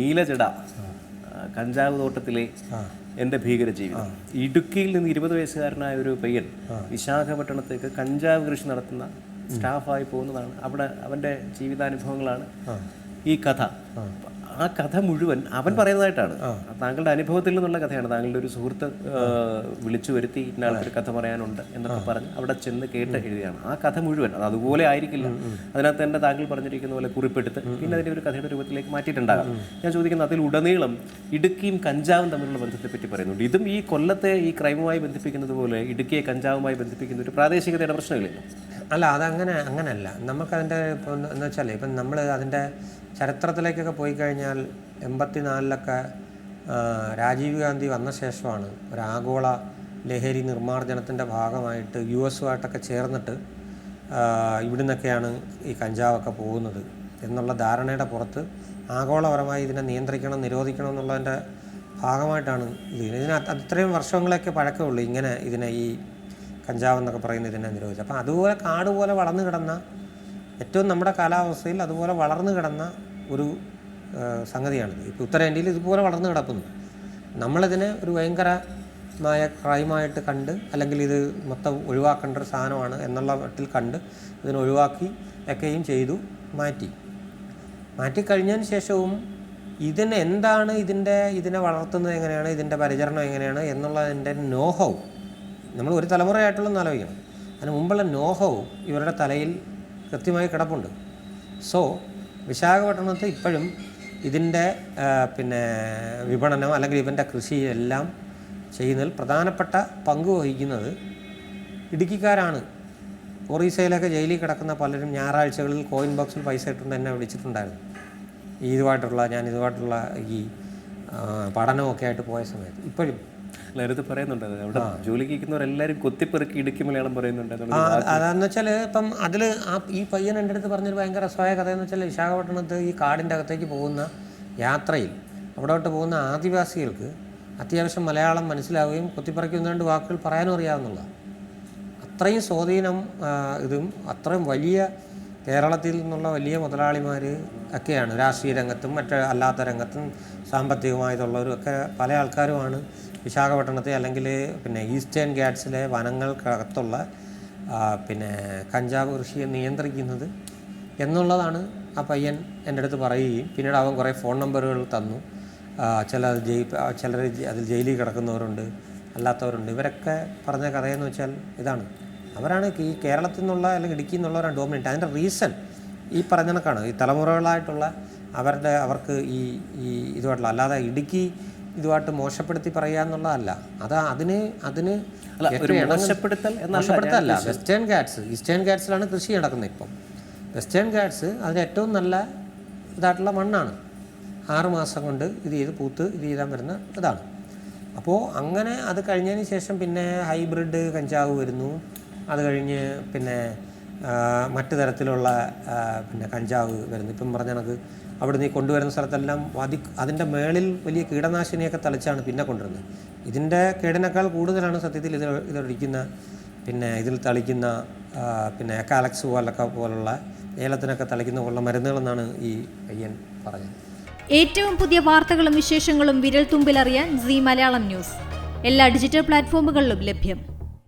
നീലജട കഞ്ചാവ് തോട്ടത്തിലെ എന്റെ ഭീകര ജീവിതം ഇടുക്കിയിൽ നിന്ന് ഇരുപത് വയസ്സുകാരനായ ഒരു പയ്യൻ വിശാഖപട്ടണത്തേക്ക് കഞ്ചാവ് കൃഷി നടത്തുന്ന സ്റ്റാഫായി പോകുന്നതാണ്. അവിടെ അവന്റെ ജീവിതാനുഭവങ്ങളാണ് ഈ കഥ. ആ കഥ മുഴുവൻ അവൻ പറയുന്നതായിട്ടാണ്. താങ്കളുടെ അനുഭവത്തിൽ നിന്നുള്ള കഥയാണ്. താങ്കളുടെ ഒരു സുഹൃത്ത് വിളിച്ചു വരുത്തി ഇന്നാളൊരു കഥ പറയാനുണ്ട് എന്നൊക്കെ പറഞ്ഞ് അവിടെ ചെന്ന് കേട്ട് എഴുതിയാണ്. ആ കഥ മുഴുവൻ. അത് അതുപോലെ ആയിരിക്കില്ല. അതിനകത്ത് തന്നെ താങ്കൾ പറഞ്ഞിരിക്കുന്ന പോലെ കുറിപ്പെടുത്ത് പിന്നെ അതിന്റെ ഒരു കഥയുടെ രൂപത്തിലേക്ക് മാറ്റിയിട്ടുണ്ടാകാം. ഞാൻ ചോദിക്കുന്നത് അതിൽ ഉടനീളം ഇടുക്കിയും കഞ്ചാവും തമ്മിലുള്ള ബന്ധത്തെ പറ്റി പറയുന്നുണ്ട്. ഇതും ഈ കൊല്ലത്തെ ഈ ക്രൈമുമായി ബന്ധിപ്പിക്കുന്നത് പോലെ ഇടുക്കിയെ കഞ്ചാവുമായി ബന്ധിപ്പിക്കുന്ന ഒരു പ്രാദേശികതയുടെ പ്രശ്നങ്ങളില്ല അല്ല അതങ്ങനെ അങ്ങനെയല്ല നമുക്കതിന്റെ ഇപ്പം എന്ന് വെച്ചാൽ ഇപ്പം നമ്മൾ അതിന്റെ ചരിത്രത്തിലേക്കൊക്കെ പോയി കഴിഞ്ഞാൽ എൺപത്തിനാലിലൊക്കെ രാജീവ് ഗാന്ധി വന്ന ശേഷമാണ് ഒരു ആഗോള ലഹരി നിർമ്മാർജനത്തിന്റെ ഭാഗമായിട്ട് യു എസുമായിട്ടൊക്കെ ചേർന്നിട്ട് ഇവിടുന്നൊക്കെയാണ് ഈ കഞ്ചാവൊക്കെ പോകുന്നത് എന്നുള്ള ധാരണയുടെ പുറത്ത് ആഗോളപരമായി ഇതിനെ നിയന്ത്രിക്കണം നിരോധിക്കണം എന്നുള്ളതിന്റെ ഭാഗമായിട്ടാണ് ഇത്. ഇതിന് അത്രയും വർഷങ്ങളൊക്കെ പഴക്കമുള്ളൂ ഇങ്ങനെ ഇതിനെ ഈ കഞ്ചാവ് എന്നൊക്കെ പറയുന്ന ഇതിനെ നിരോധിച്ചത്. അപ്പം അതുപോലെ കാട് പോലെ വളർന്നു കിടന്ന ഏറ്റവും നമ്മുടെ കാലാവസ്ഥയിൽ അതുപോലെ വളർന്നു കിടന്ന ഒരു സംഗതിയാണിത്. ഇപ്പോൾ ഉത്തരേന്ത്യയിൽ ഇതുപോലെ വളർന്നു കിടക്കുന്നു. നമ്മളിതിനെ ഒരു ഭയങ്കരമായ ക്രൈമായിട്ട് കണ്ട് അല്ലെങ്കിൽ ഇത് മൊത്തം ഒഴിവാക്കേണ്ട ഒരു സാധനമാണ് എന്നുള്ള മട്ടിൽ കണ്ട് ഇതിനെ ഒഴിവാക്കി ഒക്കെയും ചെയ്തു മാറ്റി. മാറ്റിക്കഴിഞ്ഞതിന് ശേഷവും ഇതിന് എന്താണ് ഇതിന്റെ ഇതിനെ വളർത്തുന്നത് എങ്ങനെയാണ് ഇതിന്റെ പരിചരണം എങ്ങനെയാണ് എന്നുള്ളതിന്റെ നോഹവും നമ്മൾ ഒരു തലമുറയായിട്ടുള്ള ആലോചിക്കണം. അതിന് മുമ്പുള്ള നോഹവും ഇവരുടെ തലയിൽ കൃത്യമായി കിടപ്പുണ്ട്. സോ വിശാഖപട്ടണത്ത് ഇപ്പോഴും ഇതിന്റെ പിന്നെ വിപണനം അല്ലെങ്കിൽ ഇവന്റെ കൃഷി എല്ലാം ചെയ്യുന്നതിൽ പ്രധാനപ്പെട്ട പങ്ക് വഹിക്കുന്നത് ഇടുക്കിക്കാരാണ്. ഒറീസയിലൊക്കെ ജയിലിൽ കിടക്കുന്ന പലരും ഞായറാഴ്ചകളിൽ കോയിൻ ബോക്സിൽ പൈസ ഇട്ടുണ്ട് എന്നെ വിളിച്ചിട്ടുണ്ടായിരുന്നു. ഈ ഇതുമായിട്ടുള്ള ഞാൻ ഇതുമായിട്ടുള്ള ഈ പഠനമൊക്കെ ആയിട്ട് പോയ സമയത്ത്. ഇപ്പോഴും നേരത്തെ പറയുന്നുണ്ട്. അവിടെ ജോലിക്ക് ഇരിക്കുന്നവരെല്ലാവരും കൊത്തിപ്പെറുക്കി ഇടുക്കി മലയാളം പറയുന്നുണ്ട്. അതാന്ന് വെച്ചാൽ ഇപ്പം അതിൽ ആ ഈ പയ്യൻ എന്റെ അടുത്ത് പറഞ്ഞൊരു ഭയങ്കര സ്വയ കഥ എന്ന് വെച്ചാൽ വിശാഖപട്ടണത്ത് ഈ കാടിന്റെ അകത്തേക്ക് പോകുന്ന യാത്രയിൽ അവിടോട്ട് പോകുന്ന ആദിവാസികൾക്ക് അത്യാവശ്യം മലയാളം മനസ്സിലാവുകയും കൊത്തിപ്പറക്കി ഒന്ന് രണ്ട് വാക്കുകൾ പറയാനും അറിയാവുന്നതാണ്. അത്രയും സ്വാധീനം ഇതും അത്രയും വലിയ കേരളത്തിൽ നിന്നുള്ള വലിയ മുതലാളിമാർ ഒക്കെയാണ്. രാഷ്ട്രീയ രംഗത്തും മറ്റ് അല്ലാത്ത രംഗത്തും സാമ്പത്തികമായിട്ടുള്ളവരും ഒക്കെ പല ആൾക്കാരുമാണ് വിശാഖപട്ടണത്തെ അല്ലെങ്കിൽ പിന്നെ ഈസ്റ്റേൺ ഗാറ്റ്സിലെ വനങ്ങൾക്കകത്തുള്ള പിന്നെ കഞ്ചാവ് കൃഷിയെ നിയന്ത്രിക്കുന്നത് എന്നുള്ളതാണ് ആ പയ്യൻ എന്റെ അടുത്ത് പറയുകയും പിന്നീട് അവൻ കുറേ ഫോൺ നമ്പറുകൾ തന്നു. ചില ജയി ചിലർ അതിൽ ജയിലിൽ കിടക്കുന്നവരുണ്ട് അല്ലാത്തവരുണ്ട്. ഇവരൊക്കെ പറഞ്ഞ കഥയെന്ന് വെച്ചാൽ ഇതാണ്. അവരാണ് ഈ കേരളത്തിൽ നിന്നുള്ള അല്ലെങ്കിൽ ഇടുക്കിയിൽ നിന്നുള്ളവരാണ് ഡോമിനേറ്റ് അതിന്റെ റീസൺ ഈ പറഞ്ഞ കണക്കാണ്. ഈ തലമുറകളായിട്ടുള്ള അവരുടെ അവർക്ക് ഈ ഈ ഇതുമായിട്ടുള്ള അല്ലാതെ ഇടുക്കി ഇതുമായിട്ട് മോശപ്പെടുത്തി പറയുക എന്നുള്ളതല്ല. അത് അതിന് അതിന് മോശപ്പെടുത്തൽ മോശപ്പെടുത്തല്ല വെസ്റ്റേൺ ഗാറ്റ്സ് ഈസ്റ്റേൺ ഗാറ്റ്സിലാണ് കൃഷി നടക്കുന്നത് ഇപ്പം. വെസ്റ്റേൺ ഗാറ്റ്സ് അതിന് ഏറ്റവും നല്ല ഇതായിട്ടുള്ള മണ്ണാണ്. ആറ് മാസം കൊണ്ട് ഇത് ചെയ്ത് പൂത്ത് ഇത് ചെയ്താൽ വരുന്ന ഇതാണ്. അപ്പോൾ അങ്ങനെ അത് കഴിഞ്ഞതിന് ശേഷം പിന്നെ ഹൈബ്രിഡ് കഞ്ചാവ് വരുന്നു. അത് കഴിഞ്ഞ് പിന്നെ മറ്റു തരത്തിലുള്ള പിന്നെ കഞ്ചാവ് വരുന്നു. ഇപ്പം പറഞ്ഞ കണക്ക് അവിടുന്ന് നീ കൊണ്ടുവരുന്ന സ്ഥലത്തെല്ലാം അതി അതിന്റെ മേളിൽ വലിയ കീടനാശിനിയൊക്കെ തളിച്ചാണ് പിന്നെ കൊണ്ടുവരുന്നത്. ഇതിന്റെ കേടിനേക്കാൾ കൂടുതലാണ് സത്യത്തിൽ ഇത് ഇതൊഴിക്കുന്ന പിന്നെ ഇതിൽ തളിക്കുന്ന പിന്നെ കാലക്സ് പോലൊക്കെ പോലുള്ള ഏലത്തിനൊക്കെ തളിക്കുന്ന പോലുള്ള മരുന്നുകളെന്നാണ് ഈ പയ്യൻ പറഞ്ഞത്. ഏറ്റവും പുതിയ വാർത്തകളും വിശേഷങ്ങളും വിരൽ തുമ്പിലറിയാൻ സി മലയാളം ന്യൂസ്. എല്ലാ ഡിജിറ്റൽ പ്ലാറ്റ്ഫോമുകളിലും ലഭ്യം.